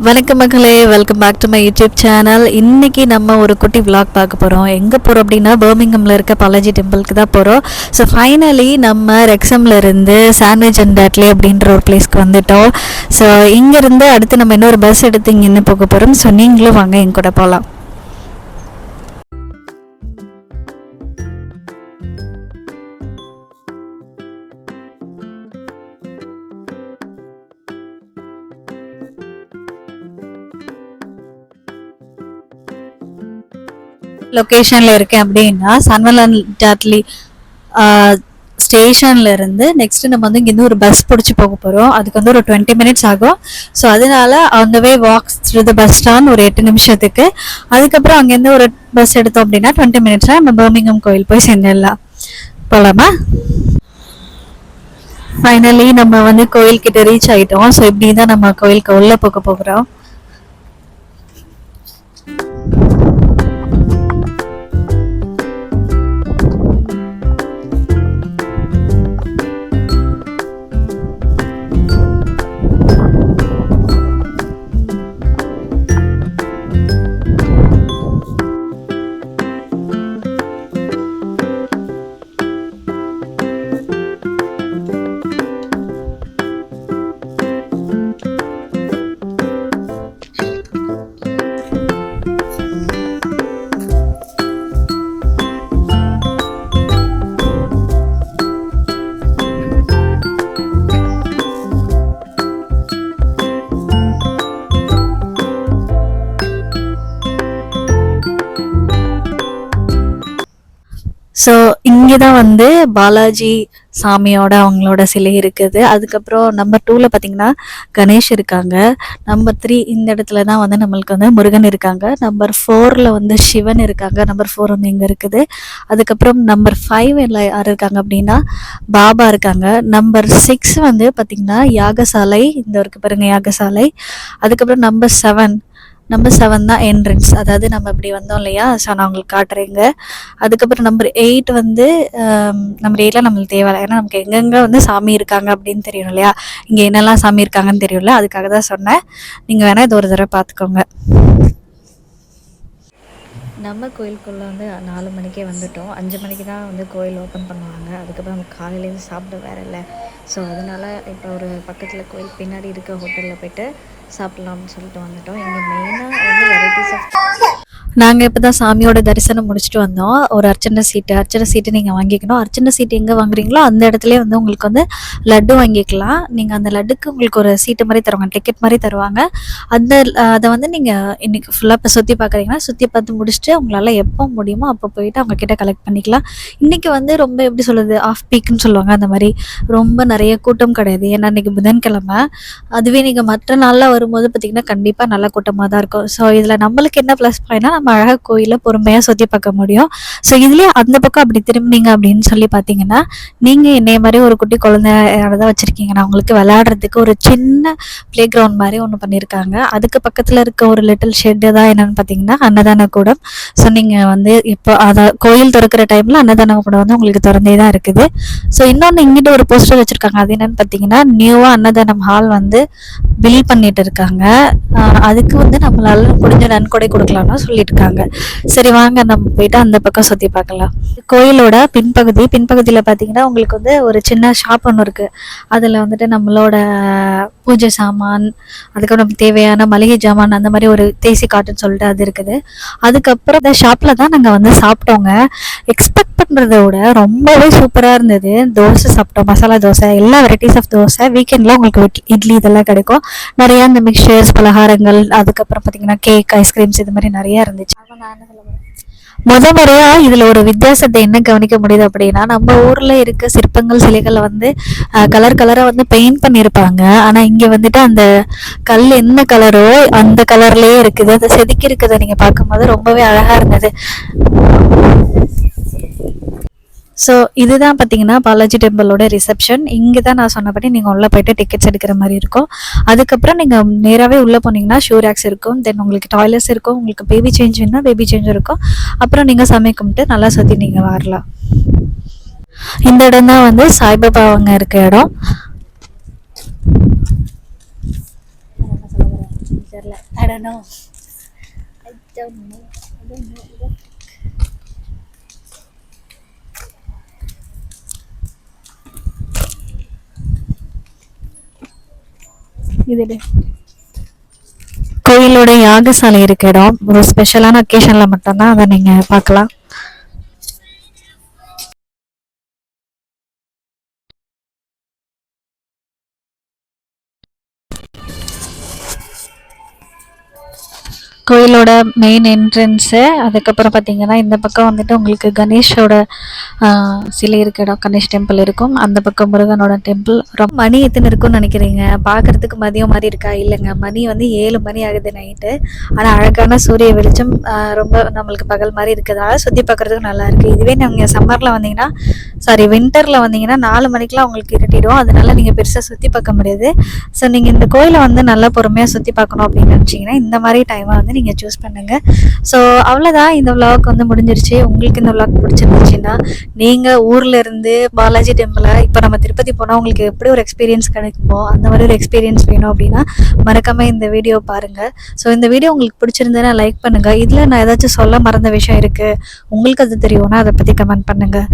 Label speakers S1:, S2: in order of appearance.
S1: வணக்கம் மக்களே welcome back to my YouTube channel இன்றைக்கி நம்ம ஒரு குட்டி விளாக் பார்க்க போகிறோம் எங்கே போகிறோம் அப்படின்னா பர்மிங்கமில் இருக்க பாலாஜி டெம்பிளுக்கு தான் போகிறோம் ஸோ ஃபைனலி நம்ம ரெக்ஸம்ல இருந்து சாண்ட்விச் அண்ட் டேட்லி அப்படின்ற ஒரு பிளேஸ்க்கு வந்துட்டோம். ஸோ இங்கேருந்து அடுத்து நம்ம இன்னொரு பஸ் எடுத்து இங்கே என்ன போக போகிறோம் ஸோ நீங்களும் வாங்க எங்கூட போகலாம் லொக்கேஷனில் இருக்கேன் அப்படின்னா சன்வலன் டாட்லி ஸ்டேஷன்ல இருந்து நெக்ஸ்ட் நம்ம வந்து இங்கேருந்து ஒரு பஸ் பிடிச்சி போக போகிறோம் அதுக்கு வந்து ஒரு டுவெண்ட்டி மினிட்ஸ் ஆகும். ஸோ அதனால அந்த way walks through the bus stand ஒரு எட்டு நிமிஷத்துக்கு. அதுக்கப்புறம் அங்கேருந்து ஒரு பஸ் எடுத்தோம் அப்படின்னா டுவெண்ட்டி மினிட்ஸில் நம்ம பர்மிங்கம் கோயில் போய் சேர்ந்துடலாம். போகலாமா ஃபைனலி நம்ம வந்து கோயில்கிட்ட ரீச் ஆகிட்டோம் ஸோ இப்படி தான் நம்ம கோயிலுக்கு உள்ளே போக போகிறோம். ஸோ இங்கே தான் வந்து பாலாஜி சாமியோட அவங்களோட சிலை இருக்குது. அதுக்கப்புறம் நம்பர் டூவில் பார்த்தீங்கன்னா கணேஷ் இருக்காங்க. நம்பர் த்ரீ இந்த இடத்துல தான் வந்து நம்மளுக்கு வந்து முருகன் இருக்காங்க. நம்பர் ஃபோரில் வந்து சிவன் இருக்காங்க. நம்பர் ஃபோர் வந்து இங்கே இருக்குது. அதுக்கப்புறம் நம்பர் ஃபைவ் எல்லாம் யார் இருக்காங்க அப்படின்னா பாபா இருக்காங்க. நம்பர் சிக்ஸ் வந்து பார்த்திங்கன்னா யாகசாலை. இந்த இருக்கு பாருங்க யாகசாலை. அதுக்கப்புறம் நம்பர் செவன் நம்பர் செவன் தான் என்ட்ரன்ஸ் அதாவது நம்ம இப்படி வந்தோம் இல்லையா? ஸோ நான் உங்களுக்கு காட்டுறேங்க. அதுக்கப்புறம் நம்பர் எயிட் வந்து um, நம்பர் எயிட்டில் நம்மளுக்கு தேவையில்லை ஏன்னா நமக்கு எங்கெங்கே வந்து சாமி இருக்காங்க அப்படின்னு தெரியும் இல்லையா? இங்கே என்னெல்லாம் சாமி இருக்காங்கன்னு தெரியும்ல அதுக்காக தான் சொன்னேன். நீங்கள் வேணால் இது ஒரு தடவை பார்த்துக்கோங்க. நம்ம கோயிலுக்குள்ளே வந்து நாலு மணிக்கே வந்துட்டோம். அஞ்சு மணிக்கு தான் வந்து கோயில் ஓப்பன் பண்ணுவாங்க. அதுக்கப்புறம் நம்ம காலையிலேருந்து சாப்பிட வேற இல்லை. ஸோ அதனால் இப்போ ஒரு பக்கத்தில் கோயில் பின்னாடி இருக்க ஹோட்டலில் போயிட்டு சாப்பிட்லாம்னு சொல்லிட்டு வந்துட்டோம். இங்கே மெயினாக வந்து வெரைட்டிஸ் ஆஃப் நாங்கள் இப்போ தான் சாமியோட தரிசனம் முடிச்சுட்டு வந்தோம். ஒரு அர்ச்சனை சீட்டு அர்ச்சனை சீட்டு நீங்கள் வாங்கிக்கணும். அர்ச்சனை சீட்டு எங்கே வாங்குறீங்களோ அந்த இடத்துல வந்து உங்களுக்கு வந்து லட்டு வாங்கிக்கலாம். நீங்கள் அந்த லட்டுக்கு உங்களுக்கு ஒரு சீட்டு மாதிரி தருவாங்க டிக்கெட் மாதிரி தருவாங்க. அந்த அதை வந்து நீங்கள் இன்னைக்கு ஃபுல்லாக இப்போ சுற்றி பார்க்குறீங்கன்னா சுற்றி பார்த்து முடிச்சுட்டு உங்களால் எப்போ முடியுமோ அப்போ போயிட்டு அவங்க கிட்ட கலெக்ட் பண்ணிக்கலாம். இன்றைக்கி வந்து ரொம்ப எப்படி சொல்கிறது ஆஃப் பீக்குன்னு சொல்லுவாங்க அந்த மாதிரி. ரொம்ப நிறைய கூட்டம் கிடையாது. ஏன்னா இன்றைக்கி புதன்கிழமை. அதுவே நீங்கள் மற்ற நாளில் வரும்போது பார்த்திங்கன்னா கண்டிப்பாக நல்ல கூட்டமாக தான் இருக்கும். ஸோ இதில் நம்மளுக்கு என்ன ப்ளஸ் பாயிண்ட்னா நம்ம அழகாக கோயிலை பொறுமையாக சுற்றி பார்க்க முடியும். ஸோ இதுலேயே அந்த பக்கம் அப்படி திரும்பினீங்க அப்படின்னு சொல்லி பார்த்தீங்கன்னா நீங்கள் என்னைய மாதிரி ஒரு குட்டி குழந்தை வச்சுருக்கீங்கன்னா உங்களுக்கு விளையாடுறதுக்கு ஒரு சின்ன ப்ளே கிரவுண்ட் மாதிரி ஒன்று பண்ணியிருக்காங்க. அதுக்கு பக்கத்தில் இருக்க ஒரு லிட்டில் ஷெட்டு தான் என்னென்னு பார்த்தீங்கன்னா அன்னதான கூடம். ஸோ நீங்கள் வந்து இப்போ அதை கோயில் திறக்கிற டைமில் அன்னதான கூடம் வந்து உங்களுக்கு திறந்தே தான் இருக்குது. ஸோ இன்னொன்று இங்கிட்ட ஒரு போஸ்டர் வச்சுருக்காங்க. அது என்னென்னு பார்த்தீங்கன்னா நியூவாக அன்னதானம் ஹால் வந்து பில் பண்ணிட்டு இருக்காங்க. அதுக்கு வந்து நம்மளால முடிஞ்ச நன்கொடை கொடுக்கலாம்னு சொல்லிட்டு இருக்காங்க சரி வாங்க நம்ம போயிட்டு அந்த பக்கம் சுற்றி பார்க்கலாம். கோயிலோட பின்பகுதி பின்பகுதியில் பார்த்தீங்கன்னா உங்களுக்கு வந்து ஒரு சின்ன ஷாப் ஒன்று இருக்குது அதில் வந்துட்டு நம்மளோட பூஜை சாமான் அதுக்கப்புறம் நமக்கு தேவையான மளிகை ஜாமான் அந்த மாதிரி ஒரு தேசி காட்டுன்னு சொல்லிட்டு அது இருக்குது. அதுக்கப்புறம் இந்த ஷாப்பில் தான் நாங்கள் வந்து சாப்பிட்டோங்க. எக்ஸ்பெக்ட் பண்ணுறத விட ரொம்பவே சூப்பராக இருந்தது. தோசை சாப்பிட்டோம் மசாலா தோசை எல்லா வெரைட்டிஸ் ஆஃப் தோசை. வீக்கெண்டில் உங்களுக்கு இட்லி- இதெல்லாம் கிடைக்கும். நிறையா இந்த மிக்சர்ஸ் பலகாரங்கள் அதுக்கப்புறம் பார்த்தீங்கன்னா கேக் ஐஸ்கிரீம்ஸ் இது மாதிரி நிறைய இருந்துச்சு. முத முறையா இதுல ஒரு வித்தியாசத்தை என்ன கவனிக்க முடியுது அப்படின்னா நம்ம ஊர்ல இருக்க சிற்பங்கள் சிலைகளை வந்து கலர் கலரா வந்து பெயிண்ட் பண்ணியிருப்பாங்க. ஆனா இங்க வந்துட்டு அந்த கல் என்ன கலரோ அந்த கலர்லயே இருக்குது. அதை செதுக்கி இருக்கிறத நீங்க பார்க்கும்போது ரொம்பவே அழகா இருந்தது. ஸோ இதுதான் பார்த்தீங்கன்னா பாலாஜி டெம்பிளோட ரிசப்ஷன் இங்கே தான் நான் சொன்னபடி நீங்கள் உள்ளே போயிட்டு டிக்கெட்ஸ் எடுக்கிற மாதிரி இருக்கும். அதுக்கப்புறம் நீங்கள் நேராகவே உள்ளே போனீங்கன்னா ஷூ ரேக்ஸ் இருக்கும். தென் உங்களுக்கு டாய்லெட்ஸ் இருக்கும். உங்களுக்கு பேபி சேஞ்ச் வேணும்னா பேபி சேஞ்ச் இருக்கும். அப்புறம் நீங்கள் சாமி கும்பிட்டு நல்லா சுற்றி நீங்கள் வரலாம். இந்த இடம் தான் வந்து சாய்பாபா அவங்க இருக்க இடம். தெரியல. I don't know I don't know. I don't know. இதில். இது கோயிலோட யாகசாலை இருக்க இடம் ஒரு ஸ்பெஷலான ஒகேஷன்ல மட்டும்தான் அதை நீங்க பார்க்கலாம். கோயிலோட மெயின் என்ட்ரன்ஸு அதுக்கப்புறம் பார்த்தீங்கன்னா இந்த பக்கம் வந்துட்டு உங்களுக்கு கணேஷோட சிலை இருக்க இடம் கணேஷ் டெம்பிள் இருக்கும். அந்த பக்கம் முருகனோட டெம்பிள் ரொம்ப மணி எத்தனை இருக்கும்னு நினைக்கிறீங்க? பார்க்கறதுக்கு மதியம் மாதிரி இருக்கா? இல்லைங்க. மணி வந்து ஏழு மணி ஆகுது நைட்டு ஆனால் அழகான சூரிய வெளிச்சம் ரொம்ப நம்மளுக்கு பகல் மாதிரி இருக்கிறதால சுற்றி பார்க்குறதுக்கு நல்லாயிருக்கு இதுவே நீங்கள் சம்மரில் வந்தீங்கன்னா சாரி வின்டரில் வந்தீங்கன்னா நாலு மணிக்கெலாம் உங்களுக்கு இருட்டிடும். அதனால நீங்கள் பெருசாக சுற்றி பார்க்க முடியாது. ஸோ நீங்கள் இந்த கோயிலை வந்து நல்லா பொறுமையாக சுற்றி பார்க்கணும் அப்படின்னு நினச்சிங்கன்னா இந்த மாதிரி டைமை வந்து நீங்கள் சூஸ் பண்ணுங்கள் ஸோ அவ்வளோதான் இந்த vlog வந்து முடிஞ்சிருச்சு. உங்களுக்கு இந்த vlog பிடிச்சிருந்துச்சுன்னா நீங்கள் ஊரில் இருந்து பாலாஜி டெம்பிளை இப்போ நம்ம திருப்பதி போனால் உங்களுக்கு எப்படி ஒரு எக்ஸ்பீரியன்ஸ் கிடைக்குமோ அந்த மாதிரி ஒரு எக்ஸ்பீரியன்ஸ் வேணும் அப்படின்னா மறக்காமல் இந்த வீடியோ பாருங்கள் ஸோ இந்த வீடியோ உங்களுக்கு பிடிச்சிருந்ததுன்னா லைக் பண்ணுங்கள் இதில் நான் ஏதாச்சும் சொல்ல மறந்த விஷயம் இருக்குது உங்களுக்கு அது தெரியும்னா அதை பற்றி கமெண்ட் பண்ணுங்கள்